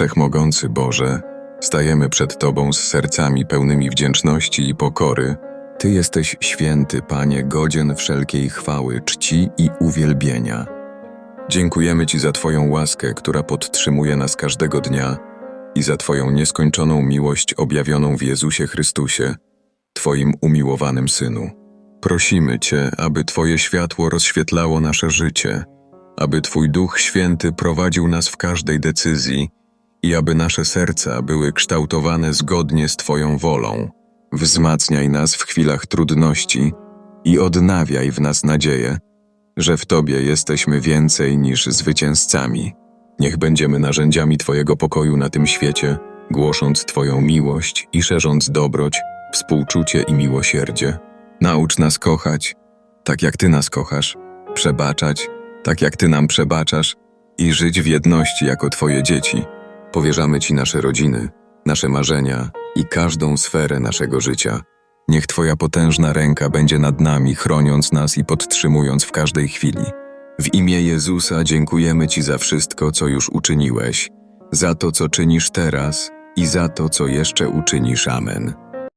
Wszechmogący Boże, stajemy przed Tobą z sercami pełnymi wdzięczności i pokory. Ty jesteś święty, Panie, godzien wszelkiej chwały, czci i uwielbienia. Dziękujemy Ci za Twoją łaskę, która podtrzymuje nas każdego dnia i za Twoją nieskończoną miłość objawioną w Jezusie Chrystusie, Twoim umiłowanym Synu. Prosimy Cię, aby Twoje światło rozświetlało nasze życie, aby Twój Duch Święty prowadził nas w każdej decyzji i aby nasze serca były kształtowane zgodnie z Twoją wolą. Wzmacniaj nas w chwilach trudności i odnawiaj w nas nadzieję, że w Tobie jesteśmy więcej niż zwycięzcami. Niech będziemy narzędziami Twojego pokoju na tym świecie, głosząc Twoją miłość i szerząc dobroć, współczucie i miłosierdzie. Naucz nas kochać, tak jak Ty nas kochasz, przebaczać, tak jak Ty nam przebaczasz i żyć w jedności jako Twoje dzieci. Powierzamy Ci nasze rodziny, nasze marzenia i każdą sferę naszego życia. Niech Twoja potężna ręka będzie nad nami, chroniąc nas i podtrzymując w każdej chwili. W imię Jezusa dziękujemy Ci za wszystko, co już uczyniłeś, za to, co czynisz teraz i za to, co jeszcze uczynisz. Amen.